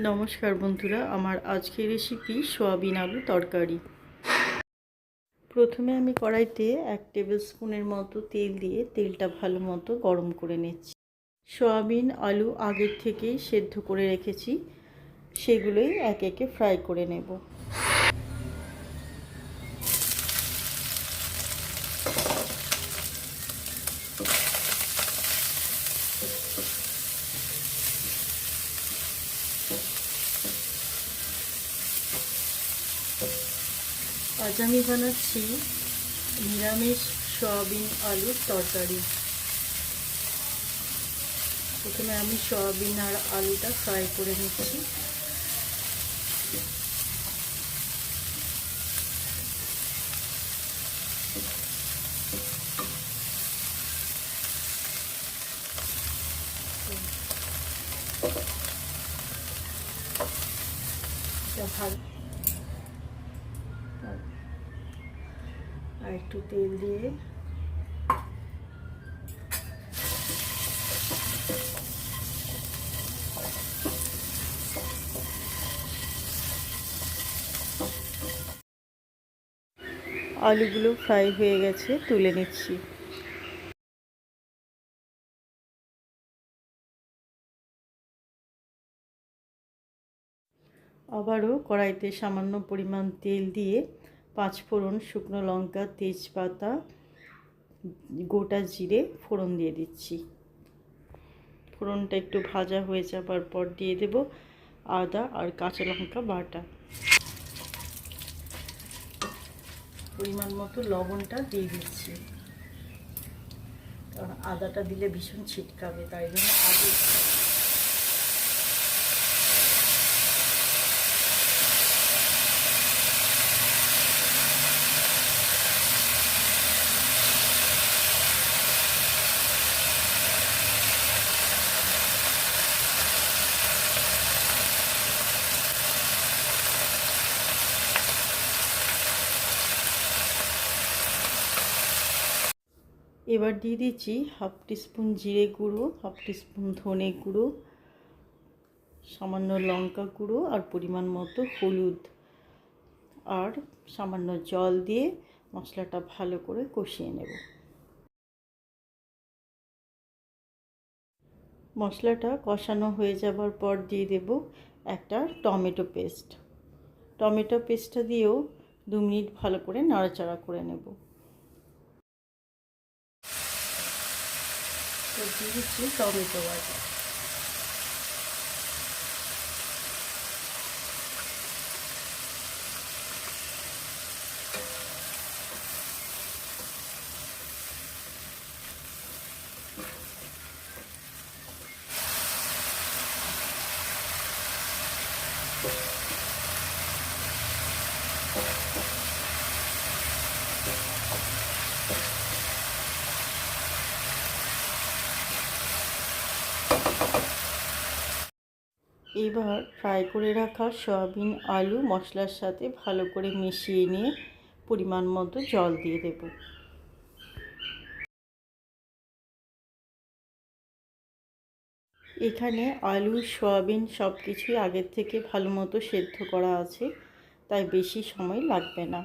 নমস্কার বন্ধুরা, আমার আজকের রেসিপি সোয়াবিন আলু তরকারি। প্রথমে আমি কড়াইতে এক টেবিল স্পুনের মতো তেল দিয়ে তেলটা ভালো মতো গরম করে নিচ্ছি। সোয়াবিন আলু আগের থেকেই সেদ্ধ করে রেখেছি, সেগুলোই এক একে ফ্রাই করে নেব। আজ আমি বানাচ্ছি। নিরামিষ সয়াবিন আলুর তরকারি। প্রথমে আমি সয়াবিন আর আলুটা ফ্রাই করে নিচ্ছি। ভালো আর একটু তেল দিয়ে। আলুগুলো ফ্রাই হয়ে গেছে, তুলে নিচ্ছি। আবারও কড়াইতে সামান্য পরিমাণ তেল দিয়ে পাঁচ ফোড়ন শুকনো লঙ্কা, তেজপাতা, গোটা জিরে ফোড়ন দিয়ে দিচ্ছি। ফোড়নটা একটু ভাজা হয়ে যাবার পর দিয়ে দেব আদা আর কাঁচা লঙ্কা বাটা। পরিমাণ মতো লবণটা দিয়ে দিচ্ছি। কারণ আদাটা দিলে ভীষণ ছিটকাবে, তাই জন্য আগে এবার দিয়ে দিচ্ছি হাফ টিস্পুন জিরে গুঁড়ো, হাফ টিস্পুন ধনে গুঁড়ো, সামান্য লঙ্কা গুঁড়ো আর পরিমাণ মতো হলুদ। আর সামান্য জল দিয়ে মশলাটা ভালো করে কষিয়ে নেব। মশলাটা কষানো হয়ে যাবার পর দিয়ে দেব একটা টমেটো পেস্ট। টমেটো পেস্টটা দিয়েও দু মিনিট ভালো করে নাড়াচাড়া করে নেব। তো দিয়ে দিচ্ছি টমেটো বাটা এবার ফ্রাই করে রাখা সয়াবিন, আলু, মশলার সাথে ভালো করে মিশিয়ে নিয়ে পরিমাণ মতো জল দিয়ে দেব। এখানে আলু, সয়াবিন সব কিছুই আগের থেকে ভালো মতো সেদ্ধ করা আছে, তাই বেশি সময় লাগবে না।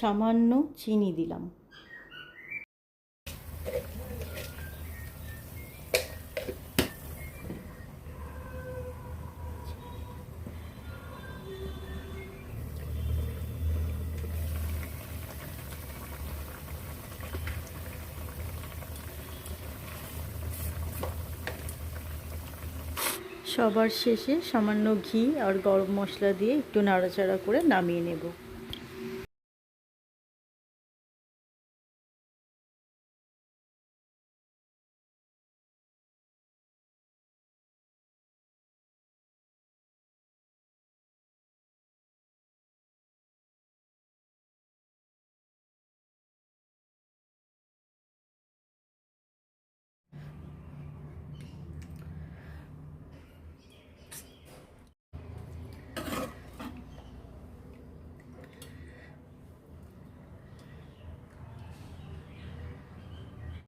সামান্য চিনি দিলাম। সবার শেষে সামান্য ঘি আর গরম মশলা দিয়ে একটু নাড়াচাড়া করে নামিয়ে নেব।